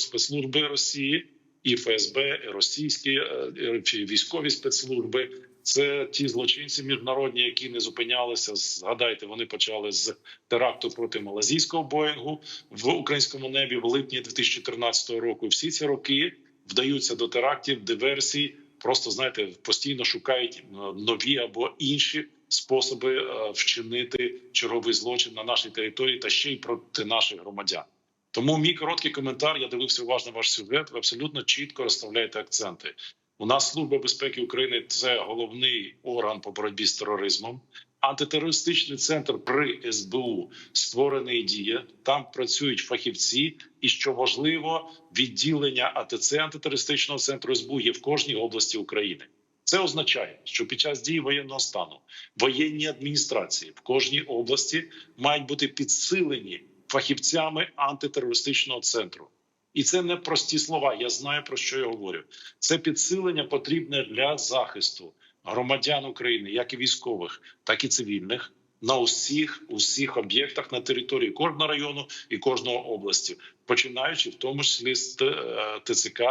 спецслужби Росії, і ФСБ, і російські е, е, військові спецслужби. Це ті злочинці міжнародні, які не зупинялися. Згадайте, вони почали з теракту проти малазійського боїнгу в українському небі в липні 2014 року. Всі ці роки вдаються до терактів, диверсій. Просто знаєте, постійно шукають е, нові або інші способи вчинити черговий злочин на нашій території та ще й проти наших громадян. Тому мій короткий коментар. Я дивився уважно ваш сюжет. Ви абсолютно чітко розставляєте акценти. У нас служба безпеки України це головний орган по боротьбі з тероризмом. Антитерористичний центр при СБУ створений діє. Там працюють фахівці, і що важливо, відділення АТЦ антитерористичного центру СБУ є в кожній області України. Це означає, що під час дії воєнного стану воєнні адміністрації в кожній області мають бути підсилені фахівцями антитерористичного центру. І це не прості слова. Я знаю про що я говорю. Це підсилення потрібне для захисту громадян України, як і військових, так і цивільних, на усіх усіх об'єктах на території кожного району і кожного області, починаючи в тому числі з е, ТЦК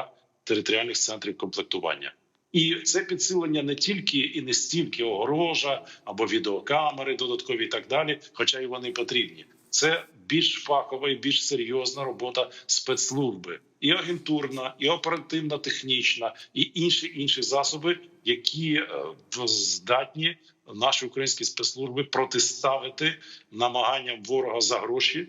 територіальних центрів комплектування. І це підсилення не тільки і не стільки огорожа або відеокамери, додаткові і так далі, хоча і вони потрібні. Це більш фахова і більш серйозна робота спецслужби, і агентурна, і оперативна, технічна, і інші інші засоби, які е, здатні наші українські спецслужби протиставити намаганням ворога за гроші.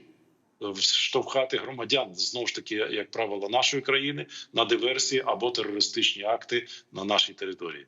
Штовхати громадян знову ж таки, як правило, нашої країни на диверсії або терористичні акти на нашій території.